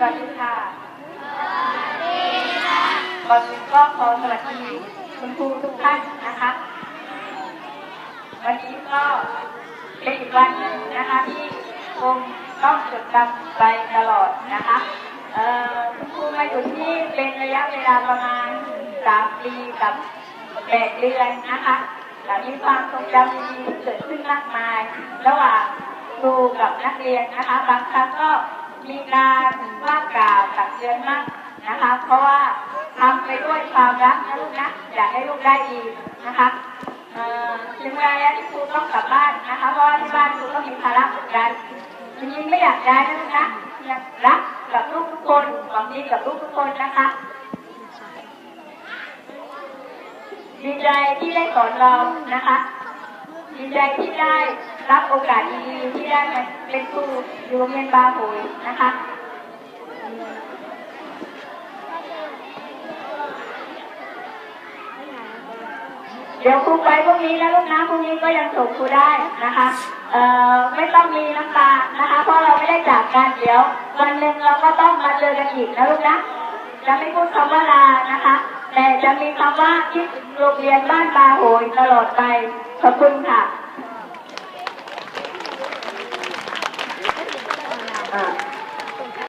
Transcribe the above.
สวัสดีค่ะก่อนอื่นก็ขอสวัสดีคุณครูทุกท่านนะคะ วันนี้ก็เป็นอีกวันหนึ่งนะคะที่คงต้องจดจำไปตลอดนะคะคุณครูมาอยู่ที่เป็นระยะเวลาประมาณสามปีกับแปดเดือนนะคะแต่มีความทรงจำดีเกิดขึ้นมากมาย ระหว่างครูกับนักเรียนนะคะ บางครั้งก็ มีการว่ากล่าวตักเตือนมากนะคะ เพราะว่าทำไปด้วยความรักนะลูกนะอยากให้ลูกได้ดีนะคะถึงเวลาแล้วที่ครูต้องกลับบ้านนะคะ เพราะว่าที่บ้านครูก็มีภาระเหมือนกันจริงๆไม่อยากย้ายนะลูกนะอยากรักกับลูกทุกคนหวังดีกับลูกทุกคนนะคะดีใจที่ได้สอนเรานะคะ ดีใจที่ได้รับโอกาสดีๆที่ได้มาเป็นครูอยู่โรงเรียนบาโหยนะคะเดี๋ยวครูไปพรุ่งนี้นะลูกนะพรุ่งนี้ก็ยังส่งครูได้นะคะเอ่อไม่ต้องมีน้ำตานะคะ เพราะเราไม่ได้จากกันเดี๋ยว วันหนึ่งเราก็ต้องมาเจอกันอีกนะลูกนะจะไม่พูดคำว่าลานะคะ แต่จะมีคำว่าคิดถึงโรงเรียนบ้านบาโหยตลอดไป ขอบคุณค่ะอะ